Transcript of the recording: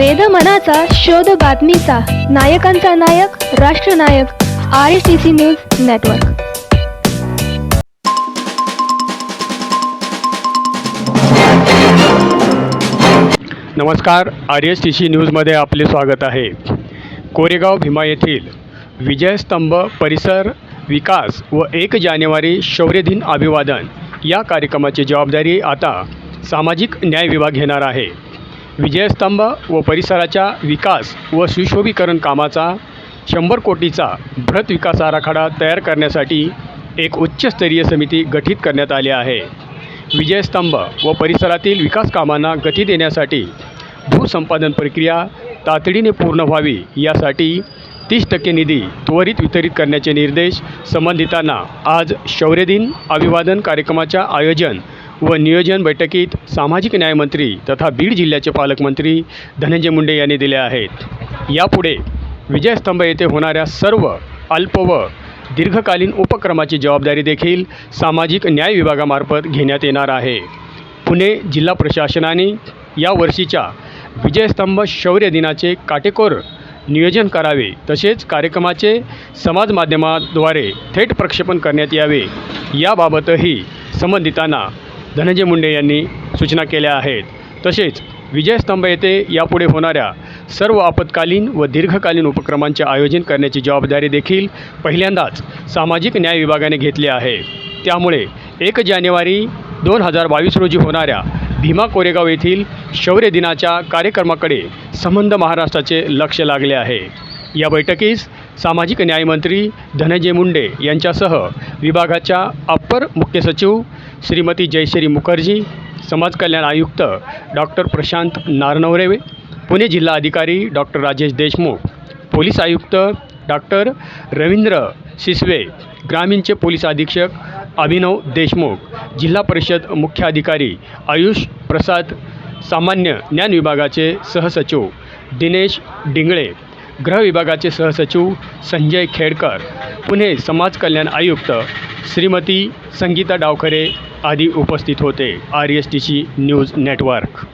वेद मनाचा शोध बातमीचा. नायकांचा नायक राष्ट्रनायक I S T C news network नमस्कार आर एस टी सी न्यूजमध्ये आपले स्वागत आहे. कोरेगाव भीमा येथील विजयस्तंभ परिसर विकास व एक जानेवारी शौर्यदिन अभिवादन या कार्यक्रमाची जबाबदारी आता सामाजिक न्याय विभाग घेणार आहे. विजयस्तंभ व परिसराच्या विकास व सुशोभीकरण कामाचा शंभर कोटीचा बृहत विकास आराखडा तयार करण्यासाठी एक उच्चस्तरीय समिती गठीत करण्यात आली आहे. विजयस्तंभ व परिसरातील विकास कामांना गती देण्यासाठी भूसंपादन प्रक्रिया तातडीने पूर्ण व्हावी यासाठी तीस टक्के निधी त्वरित वितरित करण्याचे निर्देश संबंधितांना आज शौर्यदिन अभिवादन कार्यक्रमाच्या आयोजन व नियोजन बैठकीत सामाजिक न्यायमंत्री तथा बीड जिल्ह्याचे पालकमंत्री धनंजय मुंडे यांनी दिले आहेत. यापुढे विजयस्तंभ येथे होणाऱ्या सर्व अल्प व दीर्घकालीन उपक्रमाची जबाबदारी देखील सामाजिक न्याय विभागामार्फत घेण्यात येणार आहे. पुणे जिल्हा प्रशासनाने या वर्षीच्या विजयस्तंभ शौर्य दिनाचे काटेकोर नियोजन करावे तसेच कार्यक्रमाचे समाज माध्यमाद्वारे थेट प्रक्षेपण करण्यात यावे. याबाबतही संबंधितांना धनंजय मुंडे यांनी सूचना केल्या आहेत. तसेच विजयस्तंभ येथे यापुढे होणाऱ्या सर्व आपत्कालीन व दीर्घकालीन उपक्रमांचे आयोजन करण्याची जबाबदारी देखील पहिल्यांदाच सामाजिक न्याय विभागाने घेतली आहे. त्यामुळे एक जानेवारी दोन हजार बावीस रोजी होणाऱ्या भीमा कोरेगाव येथील शौर्य दिनाच्या कार्यक्रमाकडे संबंध महाराष्ट्राचे लक्ष लागले आहे. या बैठकीस सामाजिक न्यायमंत्री धनंजय मुंडे यांच्यासह विभागाच्या अप्पर मुख्य सचिव श्रीमती जयश्री मुखर्जी समाज कल्याण आयुक्त डॉक्टर प्रशांत नारनवरे पुणे जिल्हा अधिकारी डॉक्टर राजेश देशमुख पोलीस आयुक्त डॉक्टर रवींद्र सिसवे ग्रामीणचे पोलीस अधीक्षक अभिनव देशमुख जिल्हा परिषद मुख्याधिकारी आयुष प्रसाद सामान्य ज्ञान विभागाचे सहसचिव दिनेश डिंगळे गृह विभागाचे सहसचिव संजय खेडकर पुणे समाज कल्याण आयुक्त श्रीमती संगीता डावखरे आदी उपस्थित होते. R S T C news network